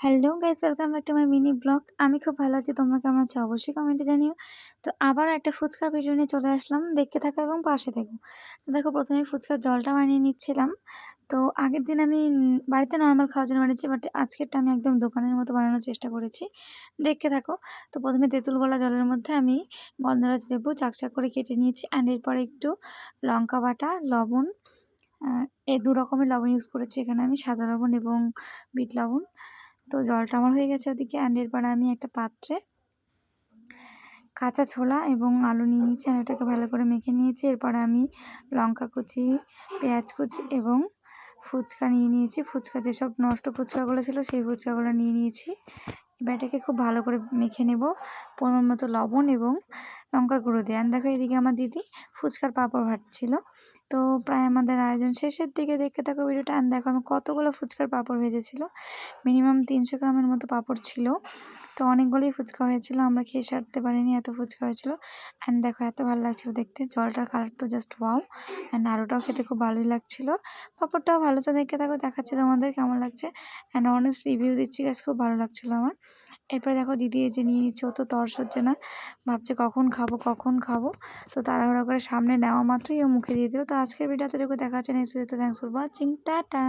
Hello guys welcome back to my mini blog আমি খুব ভালো আছি, তোমরা কেমন আছো? অবশ্যই কমেন্টে জানিও। তো আবার একটা ফুচকার ভিডিও নিয়ে চলে আসলাম। দেখতে থাকো এবং পাশে থাকো। তো দেখো, প্রথমে ফুচকার জলটা বানিয়ে নিচ্ছিলাম। তো আগের দিন আমি বাড়িতে নর্মাল খাওয়ার জন্য বানিয়েছি বাট আজকেরটা আমি একদম দোকানের মতো বানানোর চেষ্টা করেছি। দেখতে থাকো। তো প্রথমে তেঁতুল গলা জলের মধ্যে আমি গন্ধরাজ লেবু চাকচাক করে কেটে নিয়েছি অ্যান্ড এরপর একটু লঙ্কা বাটা, লবণ এই দু রকমের লবণ ইউজ করেছি। এখানে আমি সাদা লবণ এবং বিট লবণ। তো জলটা আমার হয়ে গেছে ওদিকে অ্যান্ড এরপরে আমি একটা পাত্রে কাঁচা ছোলা এবং আলু নিয়ে নিচ্ছি আর এটাকে ভালো করে মেখে নিয়েছি। এরপরে আমি লঙ্কা কুচি, পেঁয়াজ কুচি এবং ফুচকা নিয়ে নিয়েছি। ফুচকা যেসব নষ্ট ফুচকাগুলো ছিল সেই ফুচকাগুলো নিয়ে নিয়েছি। এবার এটাকে খুব ভালো করে মেখে নেব, পরিমাণ মতো লবণ এবং লঙ্কার গুঁড়ো দিয়ে। আর দেখো এদিকে আমার দিদি ফুচকার পাঁপড় ভাজছিল। তো প্রায় আমাদের আয়োজন শেষের দিকে দেখতে থাকো ভিডিওটা। আর দেখো আমি কতগুলো ফুচকার পাঁপড় ভেজেছিল। মিনিমাম তিনশো গ্রামের মতো পাঁপড় ছিল। তো অনেকগুলোই ফুচকা হয়েছিল, আমরা খেয়ে সারতে পারিনি এত ফুচকা হয়েছিল। অ্যান্ড দেখো এত ভালো লাগছিল দেখতে, জলটার কালার তো জাস্ট ওয়াও অ্যান্ড আলুটাও খেতে খুব ভালোই লাগছিল। পাঁপড়টাও ভালো, তো দেখে থাকো, দেখাচ্ছে তোমাদের কেমন লাগছে। অ্যান্ড অনেস্ট রিভিউ দিচ্ছি গাছ খুব ভালো লাগছিল আমার। এরপরে দেখো দিদি এই যে নিয়ে নিচ্ছে তো তর্স হচ্ছে না। ভাবছে কখন খাব কখন খাব। তো তাড়াহুড়া করে সামনে নেওয়া মাত্রই ও মুখে দিয়ে দিল। তো আজকের ভিডিওতে দেখো দেখা হচ্ছে নেক্সট ভিডিওতে থ্যাংকস ফর ওয়াচিং টাটা!